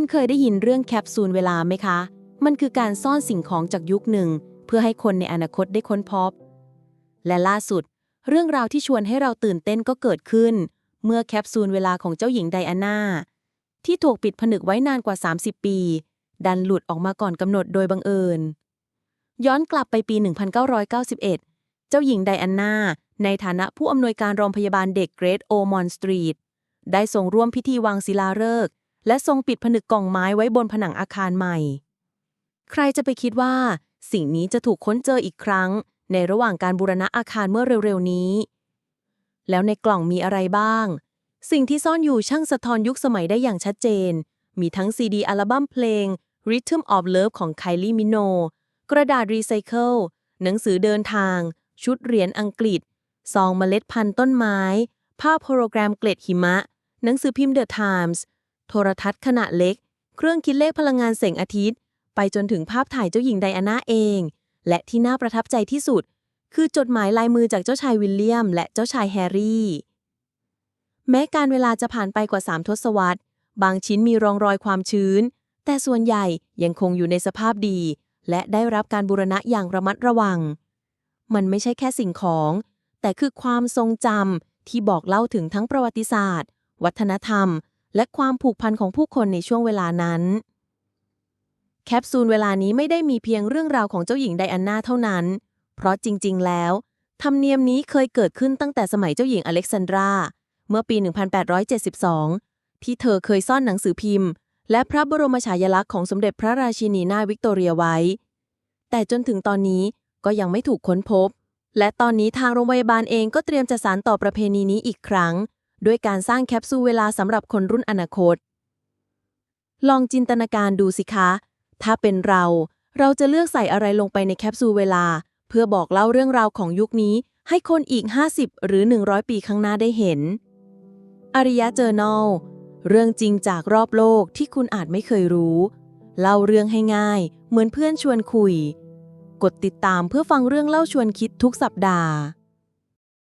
คุณเคยได้ยินเรื่องแคปซูลเวลาไหมคะ มันคือการซ่อนสิ่งของจากยุคหนึ่ง เพื่อให้คนในอนาคตได้ค้นพบ และล่าสุด เรื่องราวที่ชวนให้เราตื่นเต้นก็เกิดขึ้น เมื่อแคปซูลเวลาของเจ้าหญิงไดอาน่า ที่ถูกปิดผนึกไว้นานกว่า 30 ปี ดันหลุดออกมาก่อนกำหนดโดยบังเอิญ ย้อนกลับไปปี 1991 เจ้าหญิงไดอาน่า ในฐานะผู้อำนวยการโรงพยาบาลเด็กเกรทโอมอนสตรีทได้ทรงร่วมพิธีวางศิลาฤกษ์ และทรงปิดผนึกกล่องไม้ไว้บนผนังอาคารใหม่ ใครจะไปคิดว่า สิ่งนี้จะถูกค้นเจออีกครั้ง ในระหว่างการบูรณะอาคารเมื่อเร็วๆนี้ แล้วในกล่องมีอะไรบ้าง สิ่งที่ซ่อนอยู่ช่างสะท้อนยุคสมัยได้อย่างชัดเจน มีทั้งซีดีอัลบั้มเพลง Rhythm of Love ของ Kylie Minogue กระดาษรีไซเคิลหนังสือเดินทาง ชุดเหรียญอังกฤษ ซองเมล็ดพันธุ์ต้นไม้ ภาพโฮโลแกรมเกล็ดหิมะ หนังสือพิมพ์ The Times โทรทัศน์ขนาดเล็ก เครื่องคิดเลขพลังงานแสงอาทิตย์ ไปจนถึงภาพถ่ายเจ้าหญิงไดอาน่าเอง และที่น่าประทับใจที่สุด คือจดหมายลายมือจากเจ้าชายวิลเลียม และเจ้าชายแฮร์รี่ แม้การเวลาจะผ่านไปกว่า 3 ทศวรรษ บางชิ้นมีรองรอยความชื้น แต่ส่วนใหญ่ยังคงอยู่ในสภาพดี และได้รับการบูรณะอย่างระมัดระวัง มันไม่ใช่แค่สิ่งของ แต่คือความทรงจำที่บอกเล่าถึงทั้งประวัติศาสตร์ วัฒนธรรม และความผูกพันของผู้คนในช่วงเวลานั้น แคปซูลเวลานี้ไม่ได้มีเพียงเรื่องราวของเจ้าหญิงไดอาน่าเท่านั้น เพราะจริง ๆ แล้ว ธรรมเนียมนี้เคยเกิดขึ้นตั้งแต่สมัยเจ้าหญิงอเล็กซานดรา เมื่อปี 1872 ที่เธอเคยซ่อนหนังสือพิมพ์ และพระบรมฉายาลักษณ์ของสมเด็จพระราชินีนาถวิกตอเรียไว้ แต่จนถึงตอนนี้ก็ยังไม่ถูกค้นพบ และตอนนี้ทางโรงพยาบาลเองก็เตรียมจะสานต่อประเพณีนี้อีกครั้ง ด้วยการสร้างแคปซูลเวลาสำหรับคนรุ่นอนาคต ลองจินตนาการดูสิคะ ถ้าเป็นเรา เราจะเลือกใส่อะไรลงไปในแคปซูลเวลา เพื่อบอกเล่าเรื่องราวของยุคนี้ ให้คนอีก 50 หรือ 100 ปีข้างหน้าได้เห็น อริยะเจอ r น a ลเรื่องจริงจากรอบโลกที่คุณอาจไม่เคยรู้ เล่าเรื่องให้ง่าย เหมือนเพื่อนชวนคุย กดติดตามเพื่อฟังเรื่องเล่าชวนคิดทุกสัปดาห์